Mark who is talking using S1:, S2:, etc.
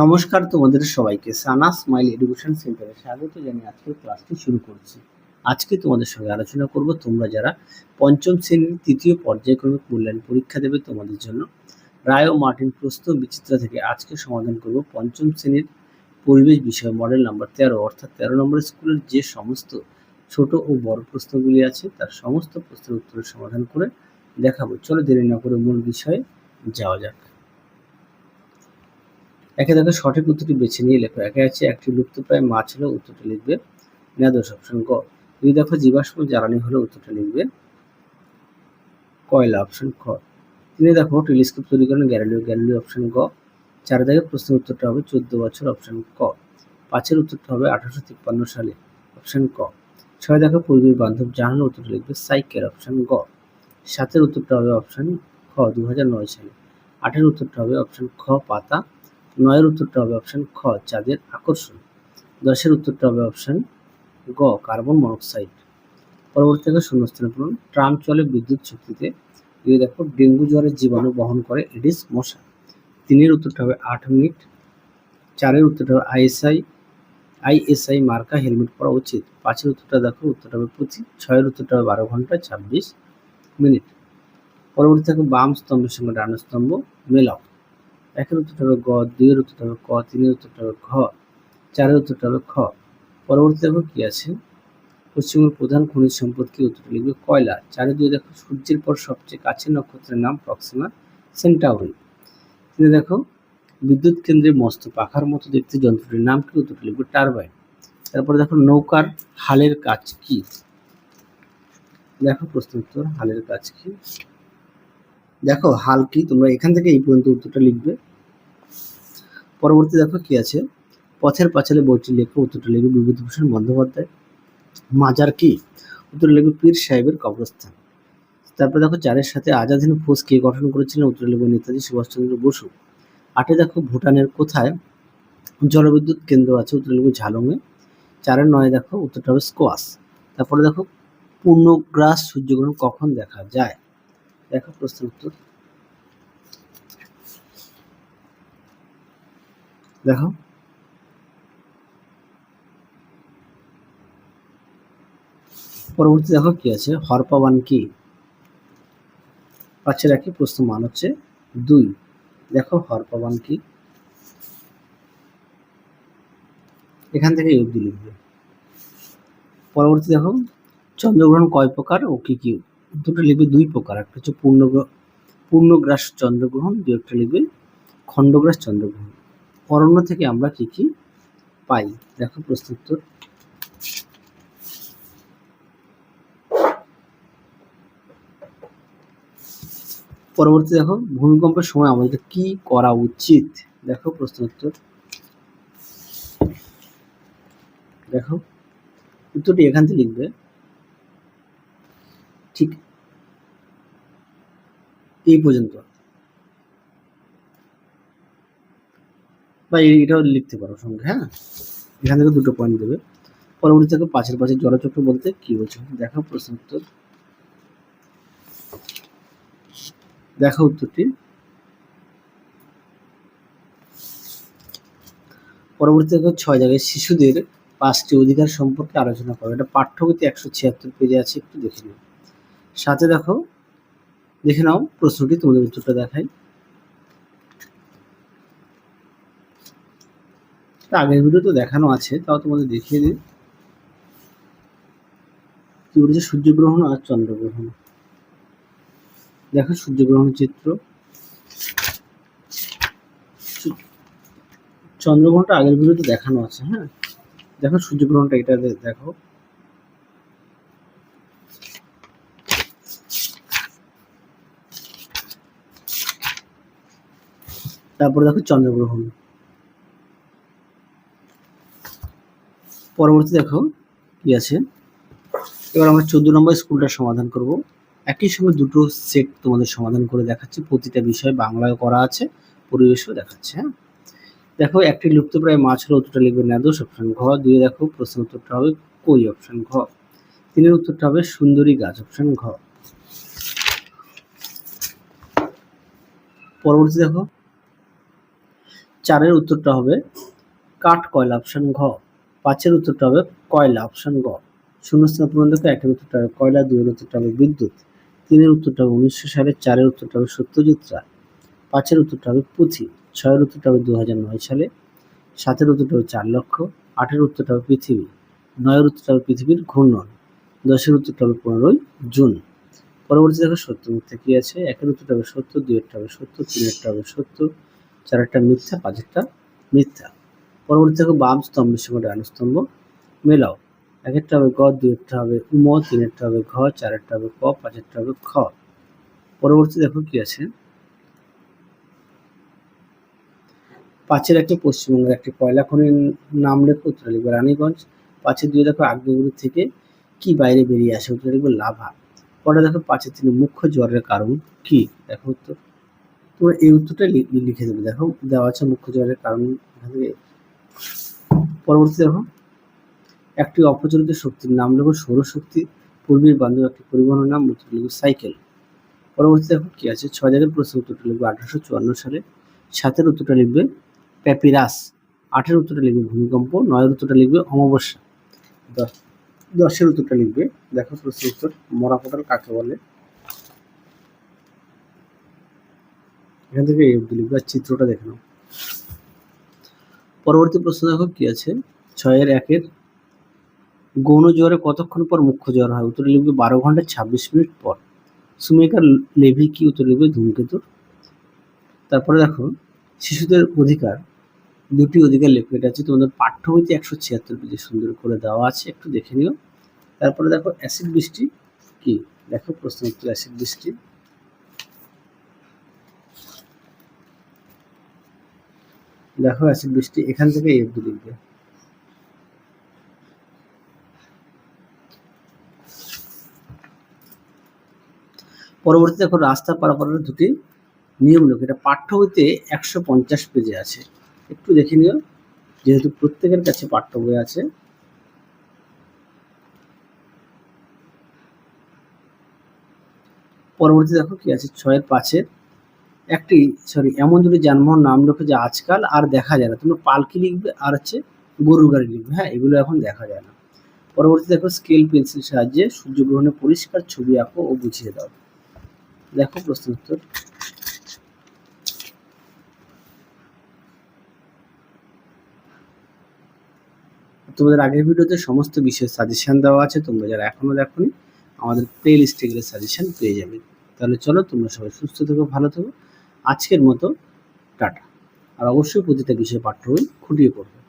S1: নমস্কার তোমাদের সবাইকে সানা স্মাইল এডুকেশন সেন্টারে স্বাগত জানিয়ে আজকের ক্লাসটি শুরু করছি। আজকে তোমাদের সঙ্গে আলোচনা করব, তোমরা যারা পঞ্চম শ্রেণির তৃতীয় পর্যায়ক্রমিক মূল্যায়ন পরীক্ষা দেবে তোমাদের জন্য। রায় ও মার্টিন প্রশ্ন বিচিত্রা থেকে আজকে সমাধান করব পঞ্চম শ্রেণির পরিবেশ বিষয় মডেল নাম্বার তেরো, অর্থাৎ তেরো নম্বর স্কুলের যে সমস্ত ছোট ও বড় প্রশ্নগুলি আছে, তার সমস্ত প্রশ্নের উত্তরের সমাধান করে দেখাবো। চলো দেরি না করে মূল বিষয়ে যাওয়া যাক। একে দেখো সঠিক উত্তরটি বেছে নিয়ে লেখো। একে আছে, একটি লুপ্তপ্রায় মাছ হলো উত্তরটি লিখবে নেদোষ অপশন ক। দুই দেখো জীবাশ্ম, জ্বালানি হলো, উত্তরটা লিখবে কয়লা অপশন খ। তিনে দেখো, টেলিস্কোপ তৈরি করেন গ্যালিলিও গ্যালিলিও অপশন গ। চারে দেখো, প্রশ্নের উত্তরটা হবে চোদ্দ বছর অপশন ক। পাঁচের উত্তরটা হবে আঠারোশো তিপ্পান্ন সালে অপশন ক। ছয় দেখো পূর্বীর বান্ধব জাহানো, উত্তরটা লিখবে সাইকেল অপশন গ। সাতের উত্তরটা হবে অপশন খ দু হাজার নয় সালে। আটের উত্তরটা হবে অপশন খ, পাতা। নয়ের উত্তরটা হবে অপশন খ, চাঁদের আকর্ষণ। দশের উত্তরটা হবে অপশন গ কার্বন মনোক্সাইড পরবর্তী থেকে শূন্যস্থানে পূরণ ট্রাম চলে বিদ্যুৎ শক্তিতে। যদি দেখো, ডেঙ্গু জ্বরের জীবাণু বহন করে এডিস মশা। তিনের উত্তরটা হবে আট মিনিট। চারের উত্তরটা হবে আইএসআই আইএসআই মার্কা হেলমেট পরা উচিত। পাঁচের উত্তরটা দেখো, উত্তরটা হবে পঁচিশ। ছয়ের উত্তরটা হবে বারো ঘণ্টা, ছাব্বিশ মিনিট। পরবর্তী থেকে বাম স্তম্ভের সঙ্গে ডান স্তম্ভ, মেলাও। একের উত্তরটা হবে গ, দুইয়ের উত্তরটা হবে ক, তিনের উত্তরটা হবে ঘ, চারের উত্তরটা হবে খ। পরবর্তী দেখো কি আছে? পশ্চিমবঙ্গের প্রধান খনিজ সম্পদ কি উত্তরটা লিখবে কয়লা। চারে দুই দেখো, সূর্যের পর সবচেয়ে কাছের নক্ষত্রের নাম প্রক্সিমা সেন্টাউরি তিনে দেখো, বিদ্যুৎ কেন্দ্রে মস্ত পাখার মতো দেখতে যন্ত্রটির নাম কি? উত্তরটা লিখবে টারবাইন। তারপরে দেখো, নৌকার হালের কাজ কি? দেখো প্রশ্ন উত্তর, হালের কাজ কি? দেখো, হাল কি? তোমরা এখান থেকে এই পর্যন্ত উত্তরটা লিখবে। পরবর্তী দেখো কি আছে? পথের পাঁচালে বইটি লেখো, উত্তরটা লিখবে বিভূতিভূষণ বন্দ্যোপাধ্যায়। মাজার কি? উত্তর লিখবে পীর সাহেবের কবরস্থান। তারপরে দেখো চারের সাথে আজাদ হিন্দ ফৌজ কে গঠন করেছিলেন উত্তর লিখবে নেতাজি সুভাষচন্দ্র বসু। আটে দেখো, ভুটানের কোথায় জলবিদ্যুৎ কেন্দ্র আছে উত্তর লিখবে ঝালংয়ে। চারের নয় দেখো, উত্তরটা হবে স্কোয়াশ। তারপরে দেখো, পূর্ণগ্রাস সূর্যগ্রহণ কখন দেখা যায়? দেখো প্রশ্নের উত্তর। দেখো। পরবর্তী দেখো কি আছে? হরপাবান কি? পাচ্ছে রাখি প্রশ্ন মান হচ্ছে দুই। দেখো হরপাবান কি? এখান থেকে অব্দি লিখবে। পরবর্তী দেখো, চন্দ্রগ্রহণ কয় প্রকার ও কি কি? দুটো লিখবে দুই প্রকার। একটা হচ্ছে পূর্ণগ্রহ পূর্ণগ্রাস চন্দ্রগ্রহণ দু একটা লিখবে খণ্ডগ্রাস চন্দ্রগ্রহণ। অরণ্য থেকে আমরা কি কি পাই? দেখো প্রশ্নোত্তর। পরবর্তী দেখো, ভূমিকম্পের সময় আমাদের কি করা উচিত? দেখো প্রশ্নোত্তর। দেখো, উত্তরটি এখান থেকে লিখবে। ঠিক। এই পর্যন্ত। বা এটাও লিখতে পারো সঙ্গে হ্যাঁ? এখান থেকে দুটো পয়েন্ট দেবে। পরবর্তী থেকে পাশের পাশে জলচক্র বলতে কি বলছে? দেখো প্রশ্ন উত্তর। দেখো উত্তরটি। পরবর্তী ছয় জায়গায় শিশুদের পাঁচটি অধিকার সম্পর্কে আলোচনা করো। এটা পাঠ্যবইতে একশো ছিয়াত্তর পেজে আছে, একটু দেখে নিও। সাথে দেখো, দেখে নাও প্রশ্নটি, তোমাদের উত্তরটা দেখাই। আগের ভিডিও তো দেখানো আছে, তাও তোমাদের দেখিয়ে দিই। কি বলেছে? সূর্যগ্রহণ আর চন্দ্রগ্রহণ। দেখো সূর্যগ্রহণ চিত্র। চন্দ্রগ্রহণটা আগের ভিডিওতে দেখানো আছে হ্যাঁ? দেখো সূর্যগ্রহণটা এটা দেখো। তারপরে দেখো চন্দ্রগ্রহণ। পরবর্তী দেখো কি আছে? এবার আমরা চোদ্দ নম্বর স্কুলটার সমাধান করব। একই সময় দুটো সেট তোমাদের সমাধান করে দেখাচ্ছি। প্রতিটা বিষয় বাংলায় করা আছে, পরিবেশও দেখাচ্ছে হ্যাঁ? দেখো, একটি লুপ্তপ্রায় মাছ হলো, উত্তরটা লিখবে নাদোষ অপশন ঘ। দুই দেখো প্রশ্ন উত্তরটা হবে কই অপশান ঘ? তিনের উত্তরটা হবে সুন্দরী গাছ অপশান ঘ। পরবর্তী দেখো চারের উত্তরটা হবে কাঠ কয়লা অপশন ঘ পাঁচের উত্তরটা হবে কয়লা অপশন গ শূন্যস্থান পূরণ দেখো একের উত্তরটা হবে কয়লা দুইয়ের উত্তরটা হবে বিদ্যুৎ তিনের উত্তরটা হবে উনিশশো সালে চারের উত্তরটা হবে সত্যজিৎ রায় পাঁচের উত্তরটা হবে পুঁথি ছয়ের উত্তরটা হবে দু হাজার নয় সালে সাতের উত্তরটা হবে চার লক্ষ আটের উত্তরটা হবে পৃথিবী নয়ের উত্তরটা হবে পৃথিবীর ঘূর্ণন দশের উত্তরটা হবে পনেরোই জুন পরবর্তী দেখো সত্য মিথ্যা কি আছে একের উত্তরটা হবে সত্য দুইয়েরটা হবে সত্য তিনেরটা হবে সত্য চারেরটা মিথ্যা পাঁচেরটা মিথ্যা। পরবর্তী দেখো বাম স্তম্ভের সঙ্গে ডান স্তম্ভ। মেলাও। একেরটা হবে গ দুইয়েরটা হবে উম, তিনেরটা হবে ঘ, চারেরটা হবে ক, পাঁচেরটা হবে খ। পরবর্তী দেখো কি আছে? পাঁচের একটি পশ্চিমবঙ্গের একটি কয়লা খনির নাম লেখো, উত্তরে লিখবে রানীগঞ্জ। পাঁচের দুই দেখো আগ্নেয়গিরি থেকে কি বাইরে বেরিয়ে আসে, উত্তরে লিখবে লাভা। পরে দেখো পাঁচের তিনে মুখ্য জ্বরের কারণ কি? দেখো উত্তর। তোমরা এই উত্তরটা লিখে দেবে। দেখো, দেওয়া আছে মুখ্য জলের কারণ পরবর্তী দেখো, একটি অপ্রচলিত শক্তির নাম লেখো সৌরশক্তি, পূর্বীর বান্ধব একটি পরিবহনের নাম উত্তর লিখবে সাইকেল। পরবর্তী দেখো কি আছে? ছয় জায়গার প্রশ্ন উত্তরটা লিখবে আঠারোশো চুয়ান্ন সালে, সাতের উত্তরটা লিখবে প্যাপিরাস, আটের উত্তরটা লিখবে ভূমিকম্প, নয়ের উত্তরটা লিখবে অমাবস্যা। দশ, দশের উত্তরটা লিখবে, দেখো প্রশ্ন উত্তর মরা পটল কাকে বলে? এখান থেকে এই অব্দি লিখবে আর চিত্রটা দেখে নাও। পরবর্তী প্রশ্ন দেখো কি আছে? ছয়ের একের গৌণ জ্বরে কতক্ষণ পর মুখ্য জ্বর হয়? উত্তরে লিখবে বারো ঘণ্টা ছাব্বিশ মিনিট পর। সুমেকার লেভি কি? উত্তর লিখবে ধূমকেতুর। তারপরে দেখো, শিশুদের অধিকার। দুটি অধিকার লেখো এটা আছে। তোমাদের পাঠ্য বইতে একশো ছিয়াত্তর পেজে সুন্দর করে দেওয়া আছে, একটু দেখে নিও। তারপরে দেখো অ্যাসিড বৃষ্টি কি? দেখো, প্রশ্ন উত্তর অ্যাসিড বৃষ্টি। দেখো, অ্যাসিড বৃষ্টি এখান থেকে এই অব্দি লিখবে পরবর্তী দেখো, রাস্তা পারাপারের দুটি নিয়ম লোক। এটা পাঠ্য বইতে একশো পঞ্চাশ পেজে আছে। একটু দেখে নিও, যেহেতু প্রত্যেকের কাছে পাঠ্য বই আছে। পরবর্তী দেখো কি আছে, ছয়ের পাঁচের একটি সরি এমন দুটি যানবাহন নাম লেখো যে আজকাল আর দেখা যায় না। তোমরা পালকি লিখবে আর হচ্ছে গরুর গাড়ি লিখবে। হ্যাঁ এগুলো এখন দেখা যায় না। পরবর্তী দেখো স্কেল পেন্সিল সাহায্যে সূর্যগ্রহণের পরিষ্কার ছবি আঁকো ও বুঝিয়ে দাও। দেখো প্রশ্ন উত্তর। তোমাদের আগের ভিডিওতে সমস্ত বিষয়ের সাজেশন দেওয়া আছে, তোমরা যারা এখনও দেখোনি, আমাদের প্লে লিস্টে গেলে সাজেশন পেয়ে যাবে। তাহলে চলো তোমরা সবাই সুস্থ থেকো, ভালো থেকো। আজকের মতো টাটা। আর অবশ্যই প্রতিটা বিষয়ে পাঠ্য বই খুঁটিয়ে পড়বে।